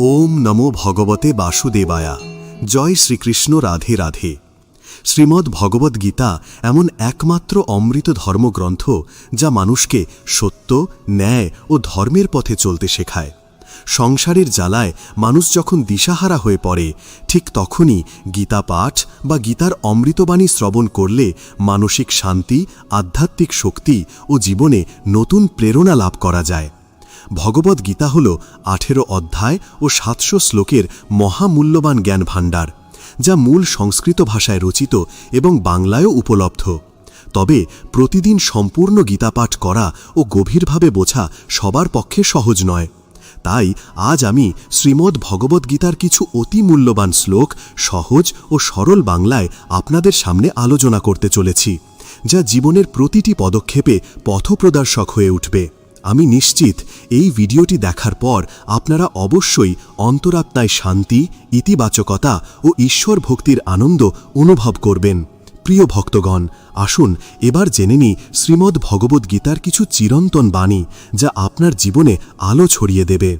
ওম নমো ভগবতে বাসুদেবায়া। জয় শ্রীকৃষ্ণ রাধে রাধে। শ্রীমদ্ ভগবদ্ গীতা এমন একমাত্র অমৃত ধর্মগ্রন্থ যা মানুষকে সত্য, ন্যায় ও ধর্মের পথে চলতে শেখায়। সংসারের জ্বালায় মানুষ যখন দিশাহারা হয়ে পড়ে, ঠিক তখনই গীতা পাঠ বা গীতার অমৃতবাণী শ্রবণ করলে মানসিক শান্তি, আধ্যাত্মিক শক্তি ও জীবনে নতুন প্রেরণা লাভ করা যায়। ভগবদ্ গীতা হল আঠেরো অধ্যায় ও সাতশো শ্লোকের মহামূল্যবান জ্ঞান ভাণ্ডার যা মূল সংস্কৃত ভাষায় রচিত এবং বাংলায়ও উপলব্ধ। তবে প্রতিদিন সম্পূর্ণ গীতাপাঠ করা ও গভীরভাবে বোঝা সবার পক্ষে সহজ নয়। তাই আজ আমি শ্রীমদ্ ভগবদ্গীতার কিছু অতি মূল্যবান শ্লোক সহজ ও সরল বাংলায় আপনাদের সামনে আলোচনা করতে চলেছি, যা জীবনের প্রতিটি পদক্ষেপে পথপ্রদর্শক হয়ে উঠবে। আমি নিশ্চিত এই ভিডিওটি দেখার পর আপনারা অবশ্যই অন্তরাত্মায় শান্তি, ইতিবাচকতা ও ঈশ্বর ভক্তির আনন্দ অনুভব করবেন। প্রিয় ভক্তগণ, আসুন এবার জেনে নিই শ্রীমদ্ ভগবদ্গীতার কিছু চিরন্তন বাণী যা আপনার জীবনে আলো ছড়িয়ে দেবে।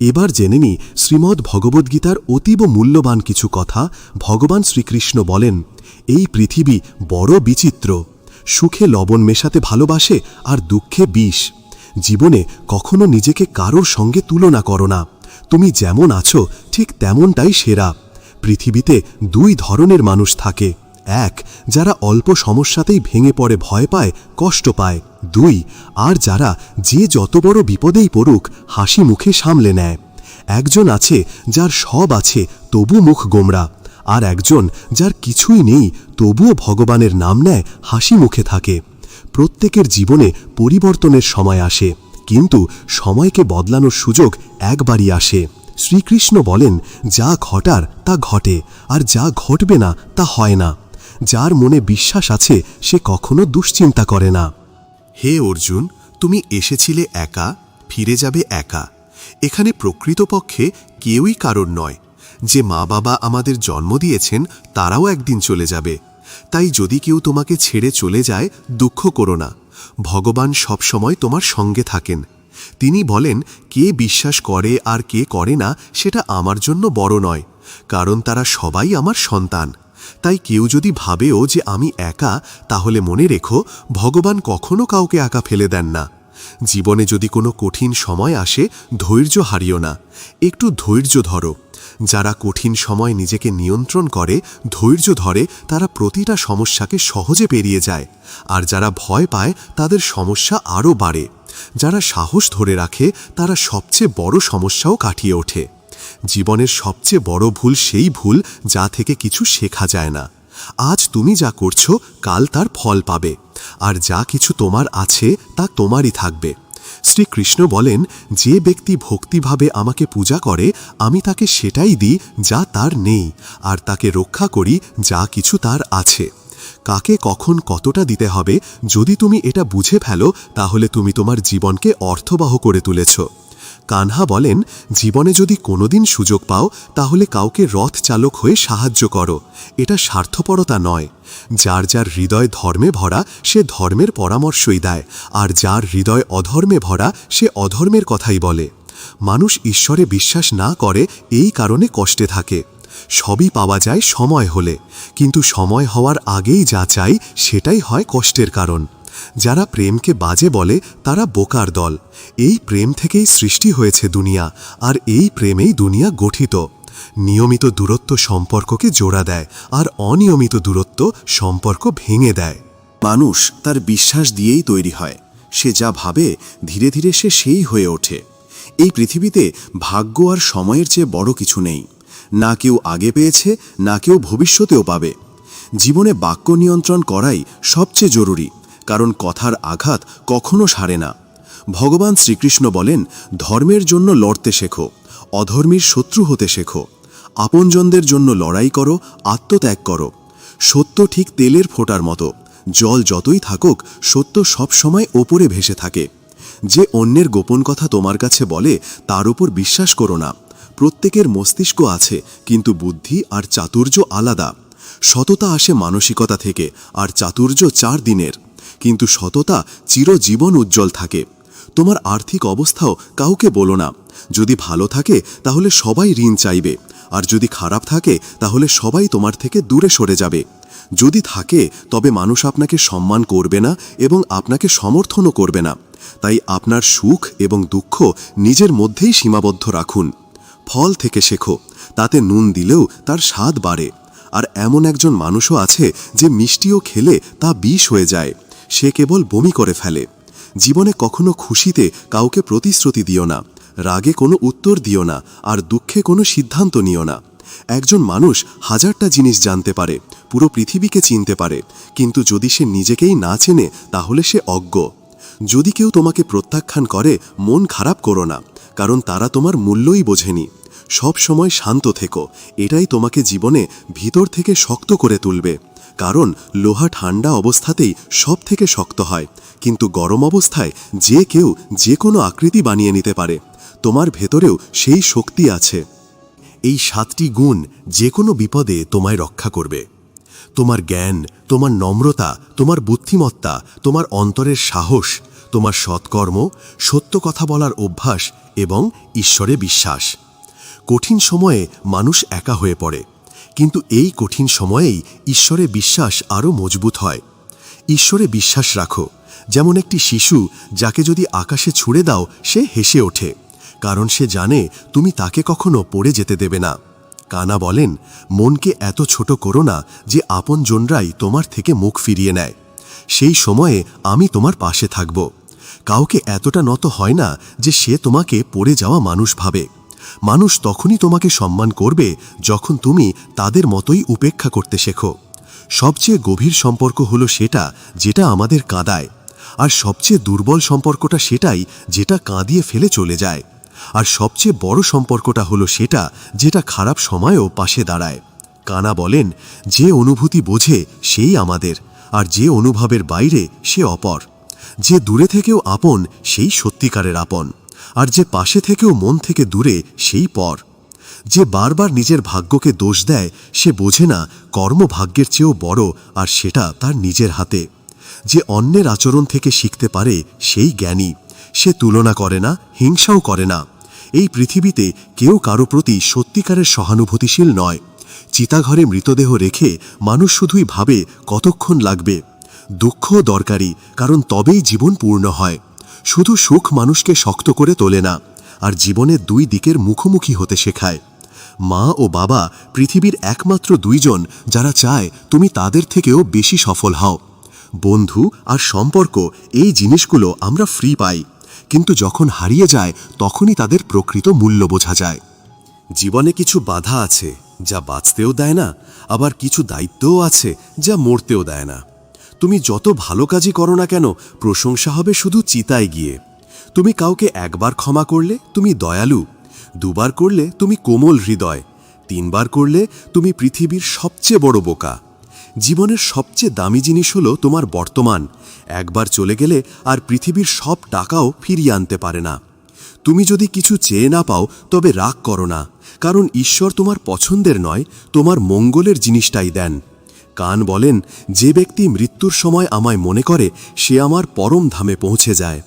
এবার জেনে নিই শ্রীমদ্ ভগবদ্গীতার অতীব মূল্যবান কিছু কথা ভগবান শ্রীকৃষ্ণ বলেন, এই পৃথিবী বড় বিচিত্র। সুখে লবণ মেশাতে ভালোবাসে আর দুঃখে বিষ। জীবনে কখনো নিজেকে কারোর সঙ্গে তুলনা করো না। তুমি যেমন আছো, ঠিক তেমনটাই সেরা। পৃথিবীতে দুই ধরনের মানুষ থাকে। এক, যারা অল্প সমস্যাতেই ভেঙে পড়ে ভয় পায়, কষ্ট পায়। দুই, আর যারা যে যত বড় বিপদেই পড়ুক, হাসি মুখে সামলে নেয়। একজন আছে যার সব আছে, তবু মুখ গোমরা। আর একজন যার কিছুই নেই, তবুও ভগবানের নাম নেয়, হাসি মুখে থাকে। প্রত্যেকের জীবনে পরিবর্তনের সময় আসে, কিন্তু সময়কে বদলানোর সুযোগ একবারই আসে। শ্রীকৃষ্ণ বলেন, যা ঘটার তা ঘটে, আর যা ঘটবে না তা হয় না। যার মনে বিশ্বাস আছে, সে কখনো দুশ্চিন্তা করে না। হে অর্জুন, তুমি এসেছিলে একা, ফিরে যাবে একা। এখানে প্রকৃতপক্ষে কেউই কারণ নয়। যে মা বাবা আমাদের জন্ম দিয়েছেন, তারাও একদিন চলে যাবে। তাই যদি কেউ তোমাকে ছেড়ে চলে যায়, দুঃখ করো না। ভগবান সবসময় তোমার সঙ্গে থাকেন। তিনি বলেন, কে বিশ্বাস করে আর কে করে না, সেটা আমার জন্য বড় নয়, কারণ তারা সবাই আমার সন্তান। তাই কেউ যদি ভাবেও যে আমি একা, তাহলে মনে রেখো, ভগবান কখনো কাউকে একা ফেলে দেন না। জীবনে যদি কোনো কঠিন সময় আসে, ধৈর্য হারিও না। একটু ধৈর্য ধরো। যারা কঠিন সময় নিজেকে নিয়ন্ত্রণ করে, ধৈর্য ধরে, তারা প্রতিটা সমস্যাকে সহজে পেরিয়ে যায়। আর যারা ভয় পায়, তাদের সমস্যা আরও বাড়ে। যারা সাহস ধরে রাখে, তারা সবচেয়ে বড় সমস্যাও কাটিয়ে ওঠে। জীবনের সবচেয়ে বড় ভুল সেই ভুল যা থেকে কিছু শেখা যায় না। আজ তুমি যা করছ, কাল তার ফল পাবে। আর যা কিছু তোমার আছে, তা তোমারই থাকবে। শ্রীকৃষ্ণ বলেন, যে ব্যক্তি ভক্তিভাবে আমাকে পূজা করে, আমি তাকে সেটাই দিই যা তার নেই, আর তাকে রক্ষা করি যা কিছু তার আছে। কাকে কখন কতটা দিতে হবে, যদি তুমি এটা বুঝে ফেলো, তাহলে তুমি তোমার জীবনকে অর্থবাহ করে তুলেছ। কানহা বলেন, জীবনে যদি কোনোদিন সুযোগ পাও, তাহলে কাউকে রথ চালক হয়ে সাহায্য করো। এটা স্বার্থপরতা নয়। যার যার হৃদয় ধর্মে ভরা, সে ধর্মের পরামর্শই দেয়, আর যার হৃদয় অধর্মে ভরা, সে অধর্মের কথাই বলে। মানুষ ঈশ্বরে বিশ্বাস না করে, এই কারণে কষ্টে থাকে। সবই পাওয়া যায় সময় হলে। কিন্তু সময় হওয়ার আগেই যা চাই, সেটাই হয় কষ্টের কারণ। যারা প্রেমকে বাজে বলে, তারা বোকার দল। এই প্রেম থেকেই সৃষ্টি হয়েছে দুনিয়া, আর এই প্রেমেই দুনিয়া গঠিত। নিয়মিত দূরত্ব সম্পর্ককে জোড়া দেয়, আর অনিয়মিত দূরত্ব সম্পর্ক ভেঙে দেয়। মানুষ তার বিশ্বাস দিয়েই তৈরি হয়। সে যা ভাবে, ধীরে ধীরে সে সেই হয়ে ওঠে। এই পৃথিবীতে ভাগ্য আর সময়ের চেয়ে বড় কিছু নেই। না কেউ আগে পেয়েছে, না কেউ ভবিষ্যতেও পাবে। জীবনে বাক্য নিয়ন্ত্রণ করাই সবচেয়ে জরুরি। কারণ কথার আঘাত কখনো সারে না। ভগবান শ্রীকৃষ্ণ বলেন, ধর্মের জন্য লড়তে শেখো, অধর্মীর শত্রু হতে শেখো, আপনজনদের জন্য লড়াই করো, আত্মত্যাগ করো। সত্য ঠিক তেলের ফোটার মতো, জল যতই থাকুক, সত্য সব সময় ওপরে ভেসে থাকে। যে অন্যের গোপন কথা তোমার কাছে বলে, তার উপর বিশ্বাস করো না। প্রত্যেকের মস্তিষ্ক আছে, কিন্তু বুদ্ধি আর চাতুর্য আলাদা। সততা আসে মানসিকতা থেকে, আর চাতুর্য চার দিনের। কিন্তু সততা চিরজীবন উজ্জ্বল থাকে। তোমার আর্থিক অবস্থাও কাউকে বলো না। যদি ভালো থাকে, তাহলে সবাই ঋণ চাইবে। আর যদি খারাপ থাকে, তাহলে সবাই তোমার থেকে দূরে সরে যাবে। যদি থাকে, তবে মানুষ আপনাকে সম্মান করবে না এবং আপনাকে সমর্থনও করবে না। তাই আপনার সুখ এবং দুঃখ নিজের মধ্যেই সীমাবদ্ধ রাখুন। ফল থেকে শেখো, তাতে নুন দিলেও তার স্বাদ বাড়ে। আর এমন একজন মানুষও আছে যে মিষ্টিও খেলে তা বিষ হয়ে যায়। সে কেবল বমি করে ফেলে। জীবনে কখনো খুশিতে কাউকে প্রতিশ্রুতি দিও না, রাগে কোনো উত্তর দিও না, আর দুঃখে কোনো সিদ্ধান্ত নিও না। একজন মানুষ হাজারটা জিনিস জানতে পারে, পুরো পৃথিবীকে চিনতে পারে, কিন্তু যদি সে নিজেকেই না চেনে, তাহলে সে অজ্ঞ। যদি কেউ তোমাকে প্রত্যাখ্যান করে, মন খারাপ করো না, কারণ তারা তোমার মূল্যই বোঝেনি। সব সময় শান্ত থেকো, এটাই তোমাকে জীবনে ভিতর থেকে শক্ত করে তুলবে। কারণ লোহা ঠান্ডা অবস্থাতেই সব থেকে শক্ত হয়। কিন্তু গরম অবস্থায় যে কেউ যে কোনো আকৃতি বানিয়ে নিতে পারে। তোমার ভেতরেও সেই শক্তি আছে। এই সাতটি গুণ যে কোনো বিপদে তোমায় রক্ষা করবে। তোমার জ্ঞান, তোমার নম্রতা, তোমার বুদ্ধিমত্তা, তোমার অন্তরের সাহস, তোমার সৎকর্ম, সত্য কথা বলার অভ্যাস এবং ঈশ্বরে বিশ্বাস। কঠিন সময়ে মানুষ একা হয়ে পড়ে। কিন্তু এই কঠিন সময়েই ঈশ্বরে বিশ্বাস আরও মজবুত হয়। ঈশ্বরে বিশ্বাস রাখো, যেমন একটি শিশু যাকে যদি আকাশে ছুড়ে দাও, সে হেসে ওঠে, কারণ সে জানে তুমি তাকে কখনো পড়ে যেতে দেবে না। কানা বলেন, মনকে এত ছোট করো না যে আপনজনরাই তোমার থেকে মুখ ফিরিয়ে নেয়। সেই সময়ে আমি তোমার পাশে থাকব। কাউকে এতটা নত হয় না যে সে তোমাকে পড়ে যাওয়া মানুষ ভাবে। মানুষ তখনই তোমাকে সম্মান করবে যখন তুমি তাদের মতোই উপেক্ষা করতে শেখো। সবচেয়ে গভীর সম্পর্ক হলো সেটা যেটা আমাদের কাঁদায়। আর সবচেয়ে দুর্বল সম্পর্কটা সেটাই যেটা কাঁদিয়ে ফেলে চলে যায়। আর সবচেয়ে বড় সম্পর্কটা হলো সেটা যেটা খারাপ সময়েও পাশে দাঁড়ায়। কানা বলেন, যে অনুভূতি বোঝে সেই আমাদের, আর যে অনুভবের বাইরে সে অপর। যে দূরে থেকেও আপন সেই সত্যিকারের আপন। আর যে পাশে থেকেও মন থেকে দূরে সেই পর। যে বারবার নিজের ভাগ্যকে দোষ দেয়, সে বোঝে না কর্ম ভাগ্যের চেয়েও বড় আর সেটা তার নিজের হাতে। যে অন্যের আচরণ থেকে শিখতে পারে, সেই জ্ঞানী। সে তুলনা করে না, হিংসাও করে না। এই পৃথিবীতে কেউ কারও প্রতি সত্যিকারের সহানুভূতিশীল নয়। চিতাঘরে মৃতদেহ রেখে মানুষ শুধুই ভাবে কতক্ষণ লাগবে। দুঃখও দরকারি, কারণ তবেই জীবন পূর্ণ হয়। শুধু সুখ মানুষকে শক্ত করে তোলে না, আর জীবনের দুই দিকের মুখোমুখি হতে শেখায়। মা ও বাবা পৃথিবীর একমাত্র দুইজন যারা চায় তুমি তাদের থেকেও বেশি সফল হও। বন্ধু আর সম্পর্ক এই জিনিসগুলো আমরা ফ্রি পাই, কিন্তু যখন হারিয়ে যায় তখনই তাদের প্রকৃত মূল্য বোঝা যায়। জীবনে কিছু বাধা আছে যা বাঁচতেও দেয় না, আবার কিছু দায়িত্বও আছে যা মরতেও দেয় না। তুমি যত ভালো কাজই করো না কেন, প্রশংসা হবে শুধু চিতায় গিয়ে। তুমি কাউকে একবার ক্ষমা করলে তুমি দয়ালু, দুবার করলে তুমি কোমল হৃদয়, তিনবার করলে তুমি পৃথিবীর সবচেয়ে বড় বোকা। জীবনের সবচেয়ে দামি জিনিস হলো তোমার বর্তমান, একবার চলে গেলে আর পৃথিবীর সব টাকাও ফিরিয়ে আনতে পারে না। তুমি যদি কিছু চেয়ে না পাও, তবে রাগ করো না, কারণ ঈশ্বর তোমার পছন্দের নয়, তোমার মঙ্গলের জিনিসটাই দেন। কান বলেন, যে ব্যক্তি মৃত্যুর সময় আমায় মনে করে, সে আমার পরম ধামে পৌঁছে যায়।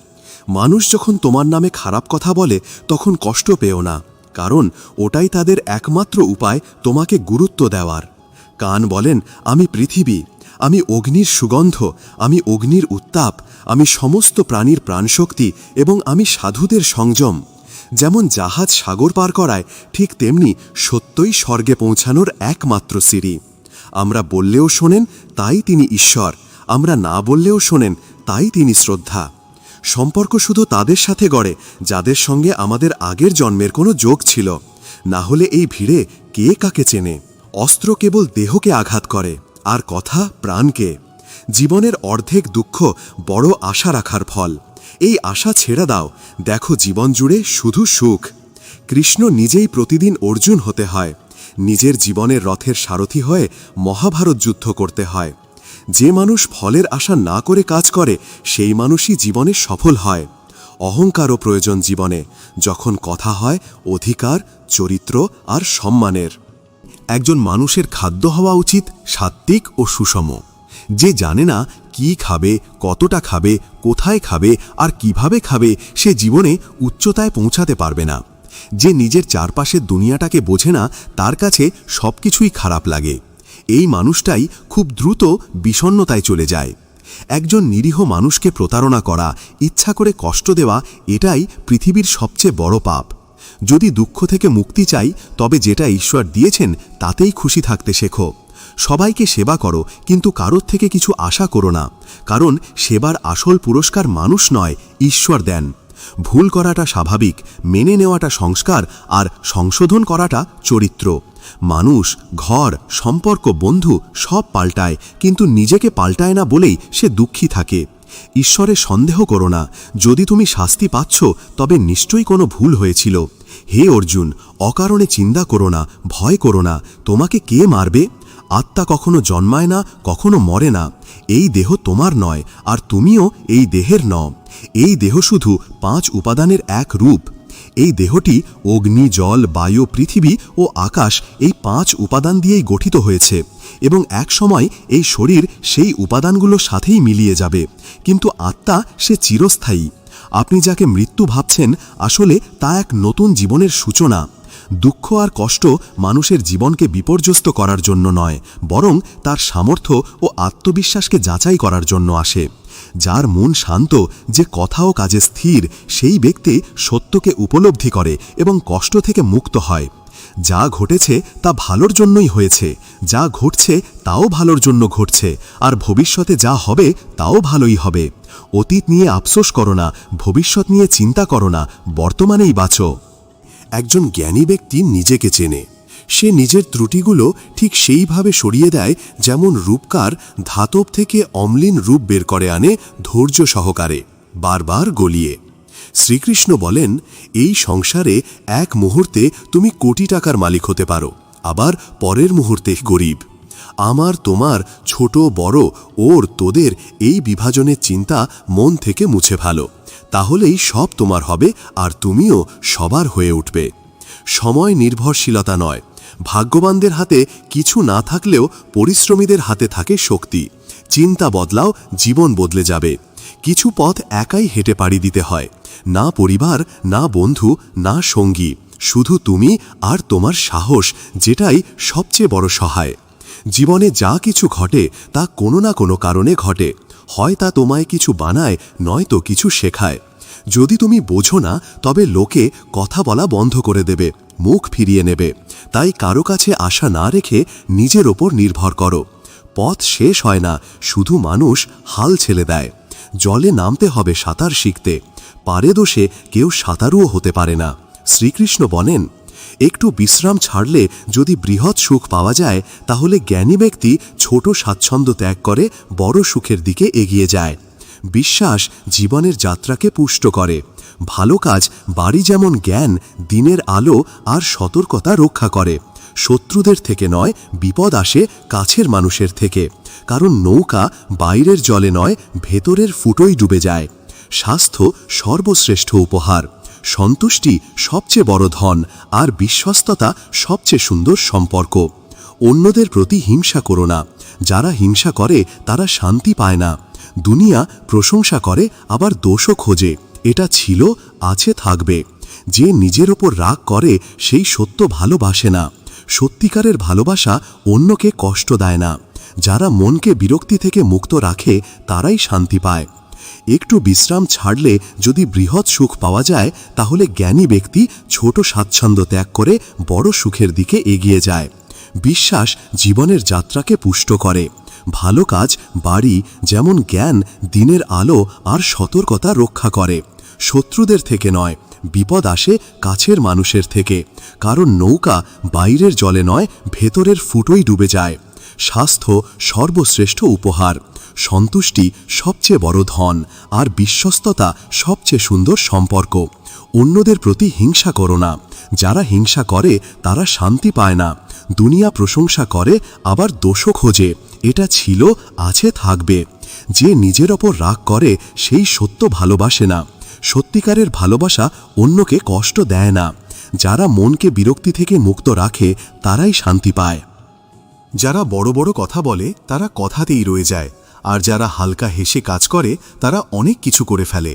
মানুষ যখন তোমার নামে খারাপ কথা বলে, তখন কষ্ট পেও না, কারণ ওটাই তাদের একমাত্র উপায় তোমাকে গুরুত্ব দেওয়ার। কান বলেন, আমি পৃথিবী, আমি অগ্নির সুগন্ধ, আমি অগ্নির উত্তাপ, আমি সমস্ত প্রাণীর প্রাণশক্তি এবং আমি সাধুদের সংযম। যেমন জাহাজ সাগর পার করায়, ঠিক তেমনি সত্যই স্বর্গে পৌঁছানোর একমাত্র সিঁড়ি। আমরা বললেও শোনেন, তাই তিনি ঈশ্বর। আমরা না বললেও শোনেন, তাই তিনি শ্রদ্ধা। সম্পর্ক শুধু তাদের সাথে গড়ে, যাদের সঙ্গে আমাদের আগের জন্মের কোনো যোগ ছিল। না হলে এই ভিড়ে কে কাকে চেনে? অস্ত্র কেবল দেহকে আঘাত করে, আর কথা প্রাণকে। জীবনের অর্ধেক দুঃখ বড় আশা রাখার ফল। এই আশা ছেড়ে দাও, দেখো জীবন জুড়ে শুধু সুখ। কৃষ্ণ নিজেই প্রতিদিন অর্জুন হতে হয়। নিজের জীবনের রথের সারথি হয়ে মহাভারত যুদ্ধ করতে হয়। যে মানুষ ফলের আশা না করে কাজ করে, সেই মানুষই জীবনে সফল হয়। অহংকারও প্রয়োজন জীবনে, যখন কথা হয় অধিকার, চরিত্র আর সম্মানের। একজন মানুষের খাদ্য হওয়া উচিত সাত্ত্বিক ও সুষম। যে জানে না কি খাবে, কতটা খাবে, কোথায় খাবে আর কীভাবে খাবে, সে জীবনে উচ্চতায় পৌঁছাতে পারবে না। যে নিজের চারপাশের দুনিয়াটাকে বোঝে না, তার কাছে সব কিছুই খারাপ লাগে। এই মানুষটাই খুব দ্রুত বিষণ্ণতায় চলে যায়। একজন নিরীহ মানুষকে প্রতারণা করা, ইচ্ছা করে কষ্ট দেওয়া, এটাই পৃথিবীর সবচেয়ে বড় পাপ। যদি দুঃখ থেকে মুক্তি চাই, তবে যেটা ঈশ্বর দিয়েছেন, তাতেই খুশি থাকতে শেখো। সবাইকে সেবা করো, কিন্তু কারোর থেকে কিছু আশা করো না। কারণ সেবার আসল পুরস্কার মানুষ নয়, ঈশ্বর দেন। ভুল করাটা স্বাভাবিক, মেনে নেওয়াটা সংস্কার আর সংশোধন করাটা চরিত্র। মানুষ, ঘর, সম্পর্ক, বন্ধু সব পাল্টায়, কিন্তু নিজেকে পাল্টায় না বলেই সে দুঃখী থাকে। ঈশ্বরে সন্দেহ করো না, যদি তুমি শাস্তি পাচ্ছ, তবে নিশ্চয়ই কোনো ভুল হয়েছিল। হে অর্জুন, অকারণে চিন্তা করো না, ভয় করো না, তোমাকে কে মারবে? আত্মা কখনো জন্মায় না, কখনো মরে না। এই দেহ তোমার নয়, আর তুমিও এই দেহের ন এই দেহ শুধু পাঁচ উপাদানের এক রূপ। এই দেহটি অগ্নি, জল, বায়ু, পৃথিবী ও আকাশ এই পাঁচ উপাদান দিয়েই গঠিত হয়েছে এবং এক সময় এই শরীর সেই উপাদানগুলোর সাথেই মিলিয়ে যাবে। কিন্তু আত্মা সে চিরস্থায়ী। আপনি যাকে মৃত্যু ভাবছেন, আসলে তা এক নতুন জীবনের সূচনা। দুঃখ আর কষ্ট মানুষের জীবনকে বিপর্যস্ত করার জন্য নয়, বরং তার সামর্থ্য ও আত্মবিশ্বাসকে যাচাই করার জন্য আসে। যার মন শান্ত, যে কথা ও কাজে স্থির, সেই ব্যক্তি সত্যকে উপলব্ধি করে এবং কষ্ট থেকে মুক্ত হয়। যা ঘটেছে তা ভালোর জন্যই হয়েছে, যা ঘটছে তাও ভালোর জন্য ঘটছে, আর ভবিষ্যতে যা হবে তাও ভালোই হবে। অতীত নিয়ে আফসোস করো না, ভবিষ্যৎ নিয়ে চিন্তা করো না, বর্তমানেই বাঁচো। একজন জ্ঞানী ব্যক্তি নিজেকে চেনে। সে নিজের ত্রুটিগুলো ঠিক সেইভাবে সরিয়ে দেয় যেমন রূপকার ধাতব থেকে অম্লিন রূপ বের করে আনে ধৈর্য সহকারে, বারবার গলিয়ে। শ্রীকৃষ্ণ বলেন, এই সংসারে এক মুহূর্তে তুমি কোটি টাকার মালিক হতে পারো, আবার পরের মুহূর্তে গরিব। আমার, তোমার, ছোট, বড়, ওর, তোদের এই বিভাজনের চিন্তা মন থেকে মুছে ভালো তাহলেই সব তোমার হবে আর তুমিও সবার হয়ে উঠবে। সময় নির্ভরশীলতা নয়। ভাগ্যবানদের হাতে কিছু না থাকলেও পরিশ্রমীদের হাতে থাকে শক্তি। চিন্তা বদলাও, জীবন বদলে যাবে। কিছু পথ একাই হেঁটে পাড়ি দিতে হয়। না পরিবার, না বন্ধু, না সঙ্গী। শুধু তুমি আর তোমার সাহস, যেটাই সবচেয়ে বড় সহায়। জীবনে যা কিছু ঘটে, তা কোনো না কোনো কারণে ঘটে। হয় তা তোমায় কিছু বানায়, নয়তো কিছু শেখায়। যদি তুমি বোঝো না, তবে লোকে কথা বলা বন্ধ করে দেবে, মুখ ফিরিয়ে নেবে। তাই কারও কাছে আশা না রেখে নিজের ওপর নির্ভর করো। পথ শেষ হয় না, শুধু মানুষ হাল ছেলে দেয়। জলে নামতে হবে সাঁতার শিখতে। পারে দোষে কেউ সাঁতারুও হতে পারে না। শ্রীকৃষ্ণ বলেন একটু বিশ্রাম ছাড়লে যদি বৃহৎ সুখ পাওয়া যায়, তাহলে জ্ঞানী ব্যক্তি ছোট স্বাচ্ছন্দ্য ত্যাগ করে বড় সুখের দিকে এগিয়ে যায়। বিশ্বাস জীবনের যাত্রাকে পুষ্ট করে। ভালো কাজ বাড়ি যেমন জ্ঞান, দিনের আলো আর সতর্কতা রক্ষা করে। শত্রুদের থেকে নয়, বিপদ আসে কাছের মানুষের থেকে। কারণ নৌকা বাইরের জলে নয়, ভেতরের ফুটোই ডুবে যায়। স্বাস্থ্য সর্বশ্রেষ্ঠ উপহার। সন্তুষ্টি সবচেয়ে বড় ধন আর বিশ্বস্ততা সবচেয়ে সুন্দর সম্পর্ক। অন্যদের প্রতি হিংসা করো না। যারা হিংসা করে, তারা শান্তি পায় না। দুনিয়া প্রশংসা করে, আবার দোষও খোঁজে। এটা ছিল, আছে থাকবে। যে নিজের ওপর রাগ করে, সেই সত্য ভালোবাসে না। সত্যিকারের ভালোবাসা অন্যকে কষ্ট দেয় না। যারা মনকে বিরক্তি থেকে মুক্ত রাখে, তারাই শান্তি পায়। একটু বিশ্রাম ছাড়লে যদি বৃহৎ সুখ পাওয়া যায়, তাহলে জ্ঞানী ব্যক্তি ছোট স্বাচ্ছন্দ্য ত্যাগ করে বড় সুখের দিকে এগিয়ে যায়। বিশ্বাস জীবনের যাত্রাকে পুষ্ট করে। ভালো কাজ, বাড়ি, যেমন জ্ঞান, দিনের আলো আর সতর্কতা রক্ষা করে। শত্রুদের থেকে নয়, বিপদ আসে কাছের মানুষের থেকে। কারণ নৌকা বাইরের জলে নয়, ভেতরের ফুটোই ডুবে যায়। স্বাস্থ্য সর্বশ্রেষ্ঠ উপহার। সন্তুষ্টি সবচেয়ে বড় ধন আর বিশ্বস্ততা সবচেয়ে সুন্দর সম্পর্ক। অন্যদের প্রতি হিংসা করো না। যারা হিংসা করে, তারা শান্তি পায় না। দুনিয়া প্রশংসা করে, আবার দোষও খোঁজে। এটা ছিল, আছে, থাকবে। যে নিজের ওপর রাগ করে, সেই সত্য ভালোবাসে না। সত্যিকারের ভালোবাসা অন্যকে কষ্ট দেয় না। যারা মনকে বিরক্তি থেকে মুক্ত রাখে, তারাই শান্তি পায়। যারা বড় বড় কথা বলে, তারা কথাতেই রয়ে যায়। আর যারা হালকা হেসে কাজ করে, তারা অনেক কিছু করে ফেলে।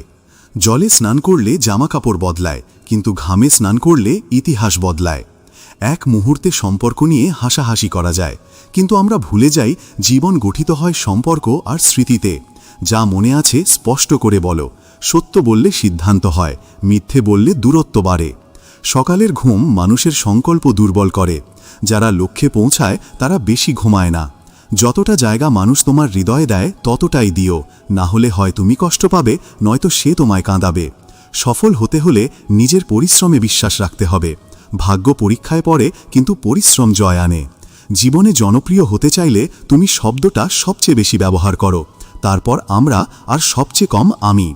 জলে স্নান করলে জামাকাপড় বদলায়, কিন্তু ঘামে স্নান করলে ইতিহাস বদলায়। এক মুহূর্তে সম্পর্ক নিয়ে হাসাহাসি করা যায়, কিন্তু আমরা ভুলে যাই জীবন গঠিত হয় সম্পর্ক আর স্মৃতিতে। যা মনে আছে স্পষ্ট করে বলো, সত্য বললে সিদ্ধান্ত হয়, মিথ্যে বললে দূরত্ব বাড়ে। সকালের ঘুম মানুষের সংকল্প দুর্বল করে, যারা লক্ষ্যে পৌঁছায় তারা বেশি ঘুমায় না। যতটা জায়গা মানুষ তোমার হৃদয়ে দেয়, ততটাই দিও। না হলে হয় তুমি কষ্ট পাবে, নয়তো সে তোমায় কাঁদাবে। সফল হতে হলে নিজের পরিশ্রমে বিশ্বাস রাখতে হবে। ভাগ্য পরীক্ষায় পড়ে, কিন্তু পরিশ্রম জয় আনে। জীবনে জনপ্রিয় হতে চাইলে তুমি শব্দটা সবচেয়ে বেশি ব্যবহার করো। তারপর আমরা, আর সবচেয়ে কম আমি।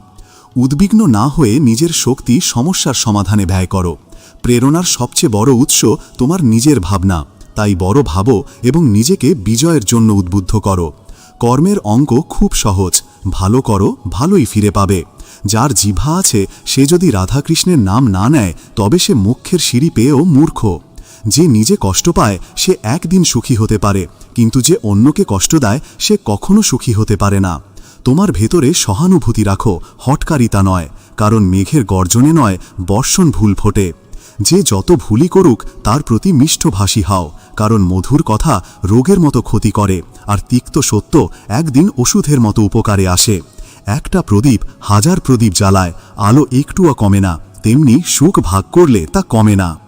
উদ্বিগ্ন না হয়ে নিজের শক্তি সমস্যার সমাধানে ব্যয় করো। প্রেরণার সবচেয়ে বড় উৎস তোমার নিজের ভাবনা। তাই বড় ভাবো এবং নিজেকে বিজয়ের জন্য উদ্বুদ্ধ করো। কর্মের অঙ্ক খুব সহজ। ভালো করো, ভালোই ফিরে পাবে। যার জিভা আছে, সে যদি রাধাকৃষ্ণের নাম না নেয়, তবে সে মুখ্যের সিঁড়ি পেয়েও মূর্খ। যে নিজে কষ্ট পায়, সে একদিন সুখী হতে পারে। কিন্তু যে অন্যকে কষ্ট দেয়, সে কখনো সুখী হতে পারে না। তোমার ভেতরে সহানুভূতি রাখো হটকারিতা নয়। কারণ মেঘের গর্জনে নয়, বর্ষণ ভুল ফোটে। যে যত ভুলি করুক, তার প্রতি মিষ্টভাষী হও, কারণ মধুর কথা রোগের মতো ক্ষতি করে, আর তিক্ত সত্য একদিন ওষুধের মতো উপকারে আসে। একটা প্রদীপ হাজার প্রদীপ জ্বালায়, আলো একটুও কমে না, তেমনি সুখ ভাগ করলে তা কমে না।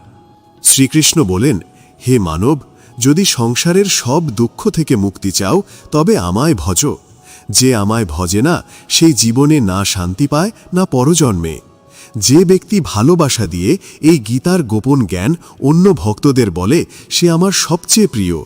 শ্রীকৃষ্ণ বলেন, হে মানব, যদি সংসারের সব দুঃখ থেকে মুক্তি চাও, তবে আমায় ভজ। যে আমায় ভজে না, সেই জীবনে না শান্তি পায়, না পরজন্মে। যে ব্যক্তি ভালোবাসা দিয়ে এই গীতার গোপন জ্ঞান অন্য ভক্তদের বলে, সে আমার সবচেয়ে প্রিয়।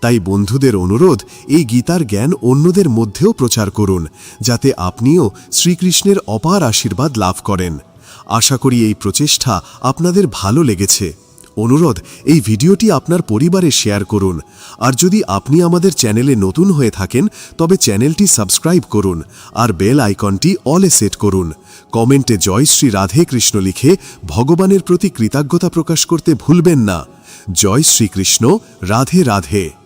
তাই বন্ধুদের অনুরোধ, এই গীতার জ্ঞান অন্যদের মধ্যেও প্রচার করুন, যাতে আপনিও শ্রীকৃষ্ণের অপার আশীর্বাদ লাভ করেন। আশা করি এই প্রচেষ্টা আপনাদের ভালো লেগেছে। অনুরোধ, এই ভিডিওটি আপনার পরিবারে শেয়ার করুন। আর যদি আপনি আমাদের চ্যানেলে নতুন হয়ে থাকেন, তবে চ্যানেলটি সাবস্ক্রাইব করুন আর বেল আইকনটি অলে সেট করুন। কমেন্টে জয় শ্রী রাধে কৃষ্ণ লিখে ভগবানের প্রতি কৃতজ্ঞতা প্রকাশ করতে ভুলবেন না। জয় শ্রীকৃষ্ণ, রাধে রাধে।